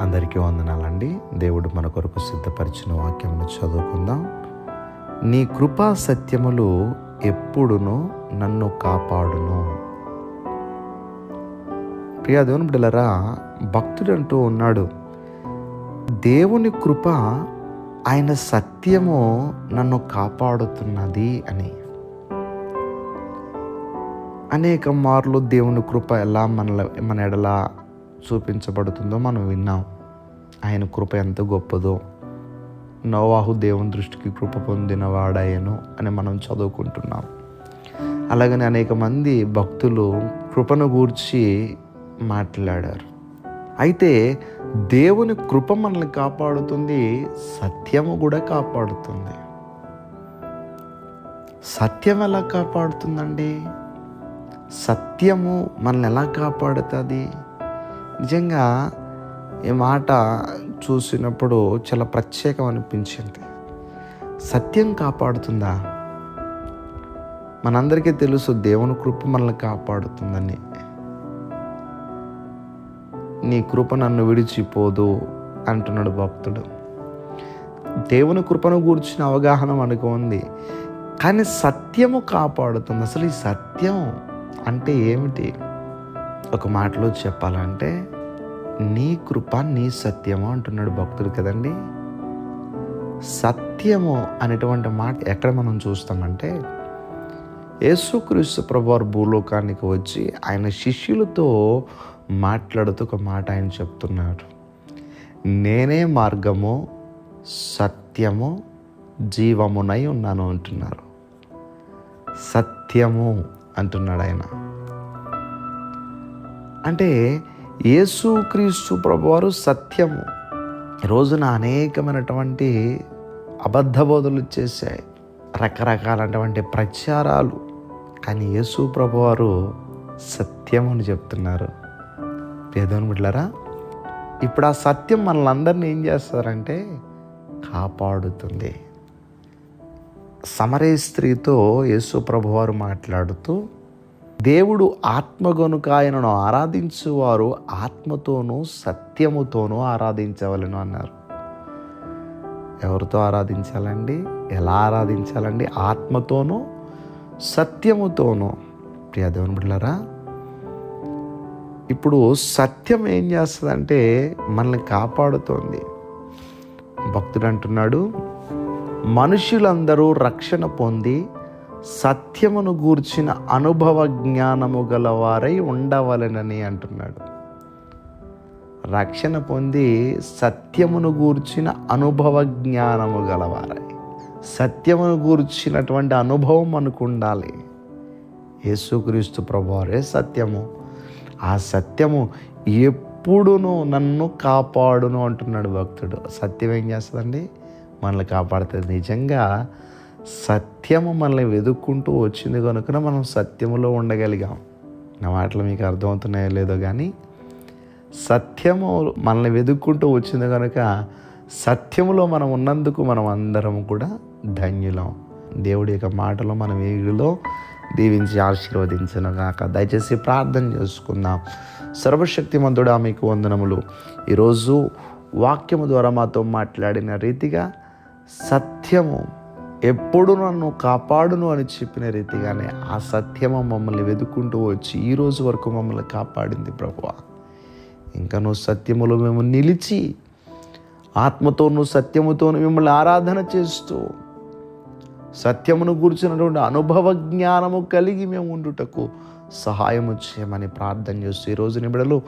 అందరికీ వందనాలండి. దేవుడు మన కొరకు సిద్ధపరిచిన వాక్యమును చదువుకుందాం. నీ కృపా సత్యములు ఎప్పుడును నన్ను కాపాడును. ప్రియా దేవుని బిడ్డలరా భక్తుడు అంటూ ఉన్నాడు దేవుని కృప ఆయన సత్యము నన్ను కాపాడుతున్నది అని. అనేక మార్లు దేవుని కృప ఎలా మన మన ఎడల చూపించబడుతుందో మనం విన్నాం. ఆయన కృప ఎంత గొప్పదో. నోవాహు దేవుని దృష్టికి కృప పొందిన వాడాయను అని మనం చదువుకుంటున్నాం. అలాగని అనేక మంది భక్తులు కృపను గూర్చి మాట్లాడారు. అయితే దేవుని కృప మనల్ని కాపాడుతుంది సత్యము కూడా కాపాడుతుంది. సత్యం ఎలా కాపాడుతుందండి? సత్యము మనల్ని ఎలా కాపాడుతుంది? నిజంగా ఈ మాట చూసినప్పుడు చాలా ప్రత్యేకం అనిపించింది. సత్యం కాపాడుతుందా? మనందరికీ తెలుసు దేవుని కృప మనల్ని కాపాడుతుందని. నీ కృప నన్ను విడిచిపోదు అంటున్నాడు భక్తుడు. దేవుని కృపను గూర్చిన అవగాహన మనకు ఉంది. కానీ సత్యము కాపాడుతుంది. అసలు ఈ సత్యం అంటే ఏమిటి? ఒక మాటలో చెప్పాలంటే నీ కృప నీ సత్యము అంటున్నాడు భక్తుడు కదండి. సత్యము అనేటువంటి మాట ఎక్కడ మనం చూస్తామంటే యేసుక్రీస్తు ప్రభువారు భూలోకానికి వచ్చి ఆయన శిష్యులతో మాట్లాడుతూ ఒక మాట ఆయన చెప్తున్నారు నేనే మార్గము సత్యము జీవమునై ఉన్నాను అంటున్నారు. సత్యము అంటున్నాడు ఆయన. అంటే యేసుక్రీస్తు ప్రభువారు సత్యము. రోజున అనేకమైనటువంటి అబద్ధ బోధలు చేశాయి. రకరకాలటువంటి ప్రచారాలు. కానీ యేసు ప్రభువారు సత్యం అని చెప్తున్నారు. పేదోని ఇప్పుడు ఆ సత్యం మనల్ని ఏం చేస్తారంటే కాపాడుతుంది. సమరే స్త్రీతో యేసు ప్రభువారు మాట్లాడుతూ దేవుడు ఆత్మ గనుక ఆయనను ఆరాధించువారు ఆత్మతోనూ సత్యముతోనూ ఆరాధించవలను అన్నారు. ఎవరితో ఆరాధించాలండి? ఎలా ఆరాధించాలండి? ఆత్మతోనూ సత్యముతోనూ. ప్రియ దేవుని బిడ్డలారా ఇప్పుడు సత్యం ఏం చేస్తుందంటే మనల్ని కాపాడుతోంది. భక్తుడు అంటున్నాడు మనుషులందరూ రక్షణ పొంది సత్యమును గూర్చిన అనుభవ జ్ఞానము గలవారై ఉండవలెనని అంటున్నాడు. రక్షణ పొంది సత్యమును గూర్చిన అనుభవ జ్ఞానము గలవారై. సత్యమును గూర్చినటువంటి అనుభవం మనకు ఉండాలి. యేసుక్రీస్తు ప్రభువారే సత్యము. ఆ సత్యము ఎప్పుడును నన్ను కాపాడును అంటున్నాడు భక్తుడు. సత్యం ఏం చేస్తుందండి? మనల్ని కాపాడుతుంది. నిజంగా సత్యము మనల్ని వెతుక్కుంటూ వచ్చింది కనుక మనం సత్యములో ఉండగలిగాం. నా మాటలు మీకు అర్థమవుతున్నాయో లేదో కానీ సత్యము మనల్ని వెతుక్కుంటూ వచ్చింది కనుక సత్యములో మనం ఉన్నందుకు మనం అందరం కూడా ధన్యులం. దేవుడి యొక్క మాటలో మనం వీడిలో దీవించి ఆశీర్వదించను గాక. దయచేసి ప్రార్థన చేసుకుందాం. సర్వశక్తిమంతుడా మీకు వందనములు. ఈరోజు వాక్యము ద్వారా మాతో మాట్లాడిన రీతిగా సత్యము ఎప్పుడు నన్ను కాపాడును అని చెప్పిన రీతిగానే ఆ సత్యము మమ్మల్ని వెతుక్కుంటూ వచ్చి ఈరోజు వరకు మమ్మల్ని కాపాడింది ప్రభువ. ఇంకా నువ్వు సత్యములో మేము నిలిచి ఆత్మతోనూ సత్యముతోనూ మిమ్మల్ని ఆరాధన చేస్తూ సత్యమును కూర్చున్నటువంటి అనుభవ జ్ఞానము కలిగి మేము ఉండుటకు సహాయము చేయమని ప్రార్థన చేస్తూ ఈరోజు నిబిడలు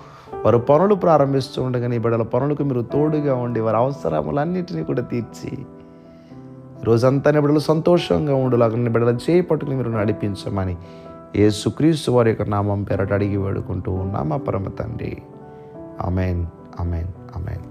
వారు పనులు ప్రారంభిస్తూ ఉండగా నీ బిడల పనులకు మీరు తోడుగా ఉండి వారి అవసరములన్నింటినీ కూడా తీర్చి రోజంతా నీ బిడ్డలు సంతోషంగా ఉండులాగా నీ బిడల చేపట్టుకుని మీరు నడిపించమని యేసుక్రీస్తు వారి యొక్క నామం పేరట అడిగి వేడుకుంటూ ఉన్నామా పరమ తండ్రి. Amen amen amen